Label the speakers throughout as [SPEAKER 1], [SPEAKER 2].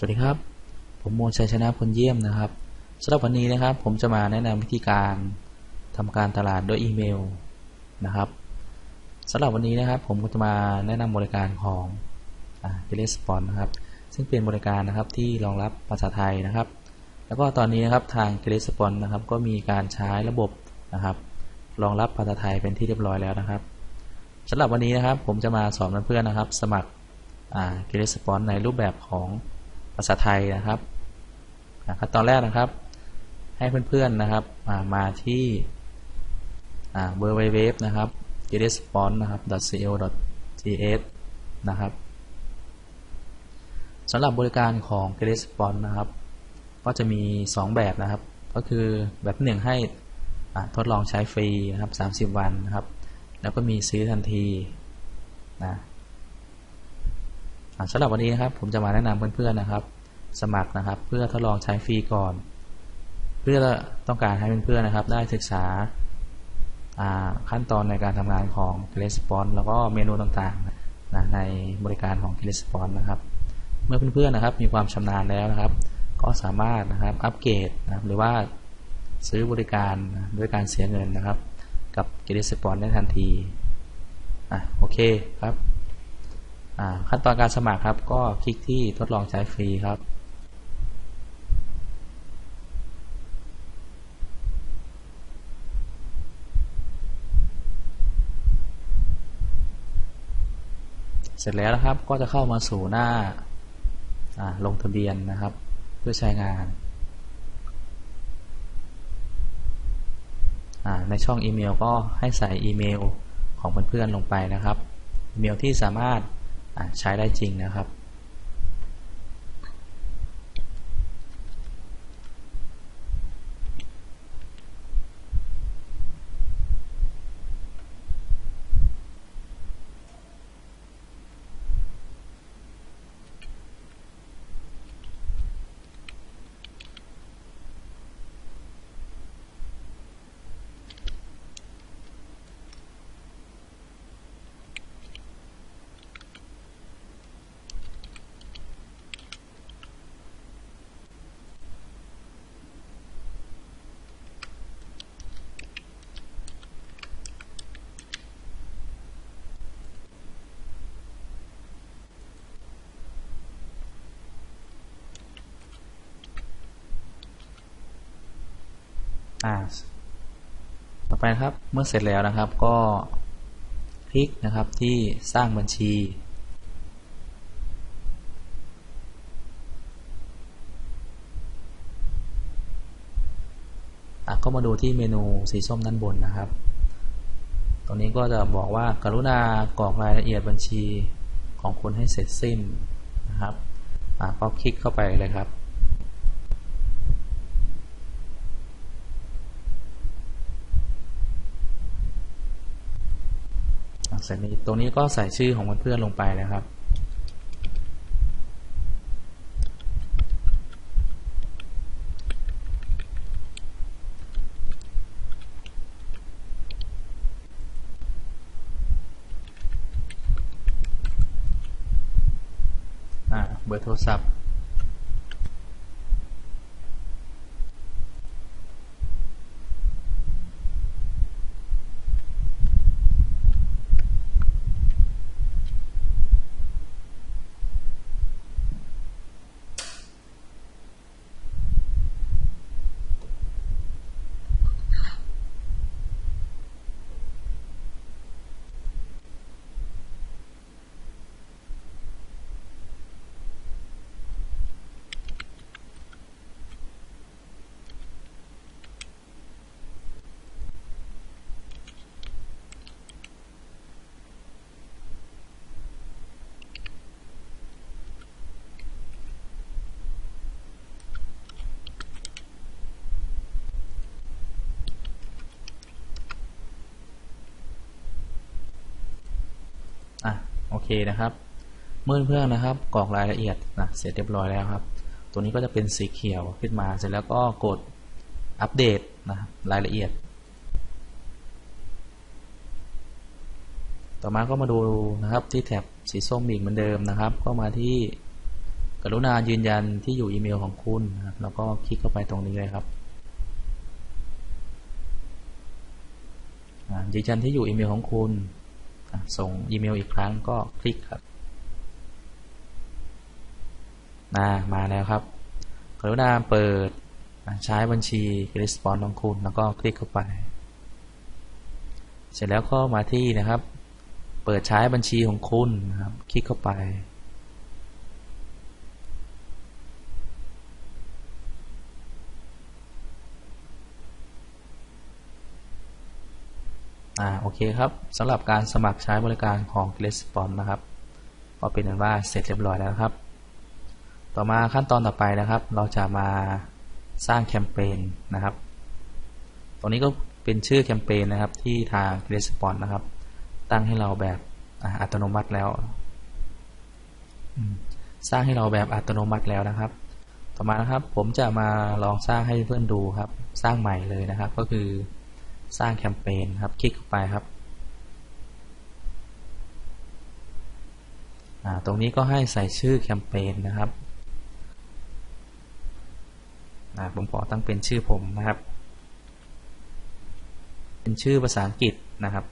[SPEAKER 1] สวัสดีครับ ผมโมชัยชนะพลเยี่ยมนะครับสำหรับวันนี้นะครับ ผมจะมาแนะนำวิธีการทำการตลาดด้วยอีเมลนะครับสำหรับวันนี้นะครับ ผมก็จะมาแนะนำบริการของเ e l e s p o n นะครับ ซึ่งเป็นบริการนะครับที่รองรับภาษาไทยนะครับ แล้วก็ตอนนี้นะครับทาง e l e s p o n นะครับ ก็มีการใช้ระบบนะครับ รองรับภาษาไทยเป็นที่เรียบร้อยแล้วนะครับสำหรับวันนี้นะครับ ผมจะมาสอนเพื่อนๆนะครับ สมัครเ e l e s p o n ในรูปแบบของ ภาษาไทยนะครับขั้นตอนแรกนะครับ ให้เพื่อนๆนะครับมาที่เบอร์เว็บนะครับ g e t r e s p o n s e นะครับ .co.th นะครับสำหรับบริการของ g e t r e s p o n s e นะครับ ก็จะมี 2 แบบนะครับ ก็คือแบบหนึ่งให้ทดลองใช้ฟรีนะครับ 30 วันนะครับ แล้วก็มีซื้อทันทีนะ สำหรับวันนี้นะครับผมจะมาแนะนำเพื่อนๆนะครับ สมัครนะครับ เพื่อทดลองใช้ฟรีก่อน เพื่อต้องการให้เพื่อนๆนะครับ ได้ศึกษาขั้นตอนในการทำงานของ r e s p o n s e แล้วก็เมนูต่างๆนะในบริการของ r e s p o n s e นะครับ เมื่อเพื่อนๆนะครับ มีความชำนาญแล้วนะครับ ก็สามารถนะครับอัปเกรดนะครับหรือว่าซื้อบริการด้วยการเสียเงินนะครับ กับ r e s p o n s e ได้ทันทีอะโอเคครับ ขั้นตอนการสมัครครับ ก็คลิกที่ทดลองใช้ฟรีครับเสร็จแล้วนะครับก็จะเข้ามาสู่หน้าลงทะเบียนนะครับ เพื่อใช้งาน ในช่องอีเมลก็ให้ใส่อีเมลของเพื่อนๆลงไปนะครับ อีเมลที่สามารถ ใช้ได้จริงนะครับ อ่าต่อไปนะครับเมื่อเสร็จแล้วนะครับก็คลิกนะครับที่สร้างบัญชี ก็มาดูที่เมนูสีส้มด้านบนนะครับ ตรงนี้ก็จะบอกว่ากรุณากรอกรายละเอียดบัญชีของคุณให้เสร็จสิ้นนะครับก็คลิกเข้าไปเลยครับเสนี้ตรงนี้ก็ใส่ชื่อของเพื่อนๆลงไปนะครับ เบอร์โทรศัพท์อะ โอเคนะครับ เมื่อเพื่อนนะครับกรอกรายละเอียดนะเสร็จเรียบร้อยแล้วครับ ตัวนี้ก็จะเป็นสีเขียวขึ้นมาเสร็จแล้วก็กดอัปเดตนะรายละเอียด ต่อมาก็มาดูนะครับที่แถบสีส้มอีกเหมือนเดิมนะครับ ก็มาที่กรุณายืนยันที่อยู่อีเมลของคุณนะครับแล้วก็คลิกเข้าไปตรงนี้เลยครับยืนยันที่อยู่อีเมลของคุณ ส่งอีเมลอีกครั้งก็คลิกครับนามาแล้วครับกรุณาเปิดใช้บัญชี Response ของคุณแล้วก็คลิกเข้าไป เสร็จแล้วก็มาที่นะครับ เปิดใช้บัญชีของคุณนะครับ คลิกเข้าไป อ่าโอเคครับสำหรับการสมัครใช้บริการของ r e s p o n s นะครับ ก็เป็นอันว่าเสร็จเรียบร้อยแล้วครับ ต่อมาขั้นตอนต่อไปนะครับ เราจะมาสร้างแคมเปญนะครับ ตรงนี้ก็เป็นชื่อแคมเปญนะครับที่ทาง r e s p o n s นะครับ ตั้งให้เราแบบอ,อัตโนมัติแล้ว สร้างให้เราแบบอัตโนมัติแล้วนะครับ ต่อมานะครับผมจะมาลองสร้างให้เพื่อนดูครับ สร้างใหม่เลยนะครับก็คือ สร้างแคมเปญครับ คลิกเข้าไปครับ ตรงนี้ก็ให้ใส่ชื่อแคมเปญนะครับผมขอตั้งเป็นชื่อผมนะครับ เป็นชื่อภาษาอังกฤษนะครับ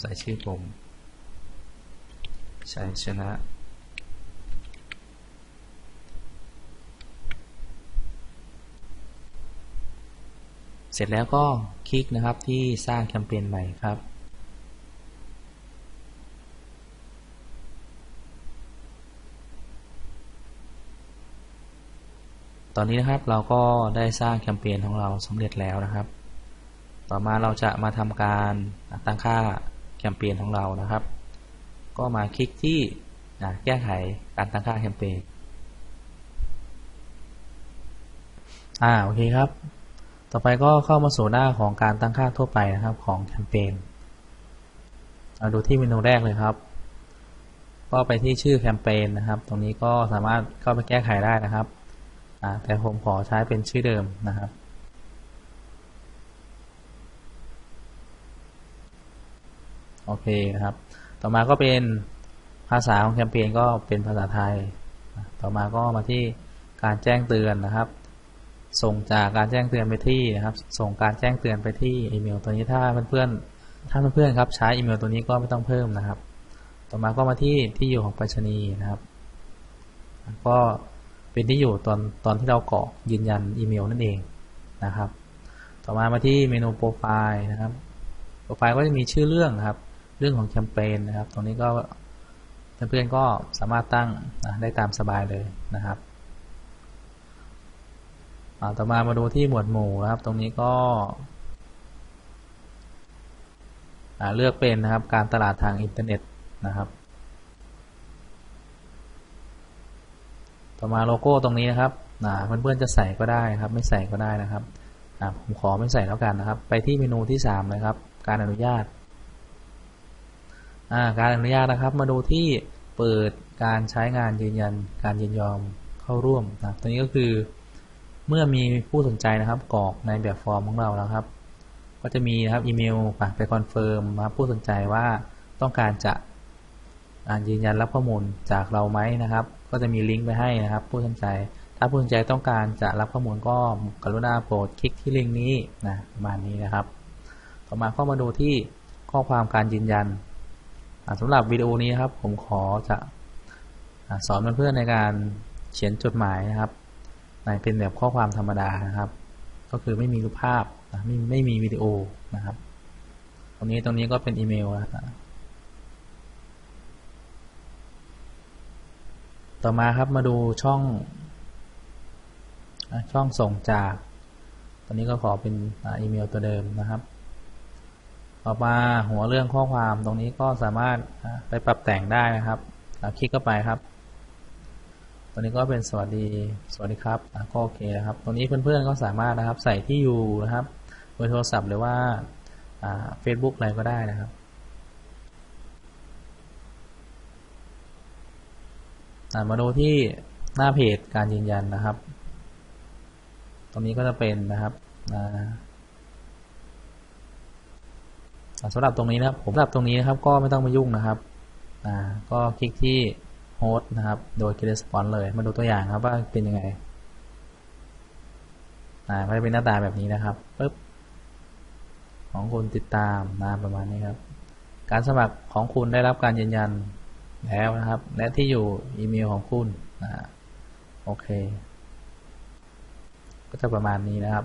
[SPEAKER 1] ใส่ชื่อผม ชัยชนะ เสร็จแล้วก็คลิกนะครับที่สร้างแคมเปญใหม่ครับ ตอนนี้นะครับเราก็ได้สร้างแคมเปญของเราสำเร็จแล้วนะครับ ต่อมาเราจะมาทำการตั้งค่าแคมเปญของเรานะครับ ก็มาคลิกที่แก้ไขการตั้งค่าแคมเปญอ่าโอเคครับ ต่อไปก็เข้ามาสู่หน้าของการตั้งค่าทั่วไปนะครับของแคมเปญเอาดูที่เมนูแรกเลยครับ ก็ไปที่ชื่อแคมเปญนะครับ ตรงนี้ก็สามารถเข้าไปแก้ไขได้นะครับ แต่ผมขอใช้เป็นชื่อเดิมนะครับ โอเคนะครับ ต่อมาก็เป็นภาษาของแคมเปญก็เป็นภาษาไทย ต่อมาก็มาที่การแจ้งเตือนนะครับ ส่งจากการแจ้งเตือนไปที่นะครับ ส่งการแจ้งเตือนไปที่อีเมลตัวนี้ถ้าเพื่อนๆถ้าเพื่อนๆครับใช้อีเมลตัวนี้ก็ไม่ต้องเพิ่มนะครับ ต่อมาก็มาที่ที่อยู่ของไปรษณีย์นะครับก็เป็นที่อยู่ตอนตอนที่เรากรอกยืนยันอีเมลนั่นเองนะครับ ต่อมามาที่เมนูโปรไฟล์นะครับโปรไฟล์ก็จะมีชื่อเรื่องครับ เรื่องของแคมเปญนะครับ ตรงนี้ก็เพื่อนๆก็สามารถตั้งได้ตามสบายเลยนะครับ ต่อมามาดูที่หมวดหมู่นะครับ ตรงนี้ก็เลือกเป็นนะครับการตลาดทางอินเทอร์เน็ตนะครับ ต่อมาโลโก้ตรงนี้นะครับเพื่อนๆจะใส่ก็ได้ครับ ไม่ใส่ก็ได้นะครับผมขอไม่ใส่แล้วกันนะครับ ไปที่เมนูที่ 3 เลยครับ การอนุญาตการอนุญาตนะครับ มาดูที่เปิดการใช้งานยืนยันการยินยอมเข้าร่วมนะตัวนี้ก็คือ เมื่อมีผู้สนใจนะครับกรอกในแบบฟอร์มของเราแล้วครับ ก็จะมีนะครับอีเมลไปคอนเฟิร์มมาผู้สนใจว่าต้องการจะยืนยันรับข้อมูลจากเราไหมนะครับ ก็จะมีลิงก์ไปให้นะครับ ผู้สนใจ ถ้าผู้สนใจต้องการจะรับข้อมูลก็กรุณาโปรดคลิกที่ลิงก์นี้นะประมาณนี้นะครับ ต่อมาก็มาดูที่ข้อความการยืนยันสำหรับวิดีโอนี้ครับผมขอจะสอนเพื่อนๆในการเขียนจดหมายนะครับ เป็นแบบข้อความธรรมดานะครับ ก็คือไม่มีรูปภาพนะไม่ไม่มีวิดีโอนะครับ ตรงนี้ตรงนี้ก็เป็นอีเมลนะต่อมาครับมาดูช่อง ช่องส่งจาก ตอนนี้ก็ขอเป็นอีเมลตัวเดิมนะครับ ต่อมาหัวเรื่องข้อความตรงนี้ก็สามารถไปปรับแต่งได้นะครับคลิกเข้าไปครับ ตัวนี้ก็เป็นสวัสดี สวัสดีครับก็โอเคนะครับ ตรงนี้เพื่อนๆก็สามารถนะครับใส่ที่อยู่นะครับเบอร์โทรศัพท์หรือว่าเฟซบุ๊กอะไรก็ได้นะครับมาดูที่หน้าเพจการยืนยันนะครับ ตรงนี้ก็จะเป็นนะครับสำหรับตรงนี้นะครับผมสำหรับตรงนี้นะครับก็ไม่ต้องมายุ่งนะครับก็คลิกที่ host นะครับ โดย get response เลย มาดูตัวอย่างครับว่าเป็นยังไงอ่าก็จะเป็นหน้าตาแบบนี้นะครับปึ๊บของคุณติดตามนะประมาณนี้ครับ การสมัครของคุณได้รับการยืนยันแล้วนะครับ และที่อยู่อีเมลของคุณนะโอเค ก็จะประมาณนี้นะครับ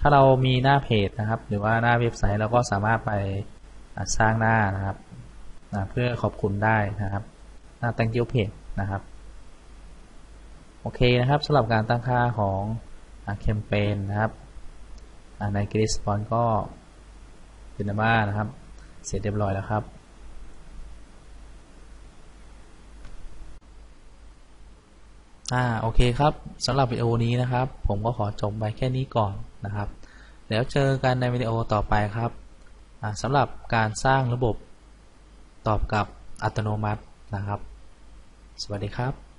[SPEAKER 1] ถ้าเรามีหน้าเพจนะครับ หรือว่าหน้าเว็บไซต์เราก็สามารถไปสร้างหน้านะครับนะเพื่อขอบคุณได้นะครับ หน้า thank you page นะครับ โอเคนะครับสำหรับการตั้งค่าของแคมเปญนะครับใน g r i d s p o n ก็เป็นอันว่านะครับ เสร็จเรียบร้อยแล้วครับอ่าโอเคครับสำหรับวิดีโอนี้นะครับ ผมก็ขอจบไปแค่นี้ก่อนนะครับ แล้วเจอกันในวิดีโอต่อไปครับสำหรับการสร้างระบบตอบกลับอัตโนมัตินะครับ สวัสดีครับ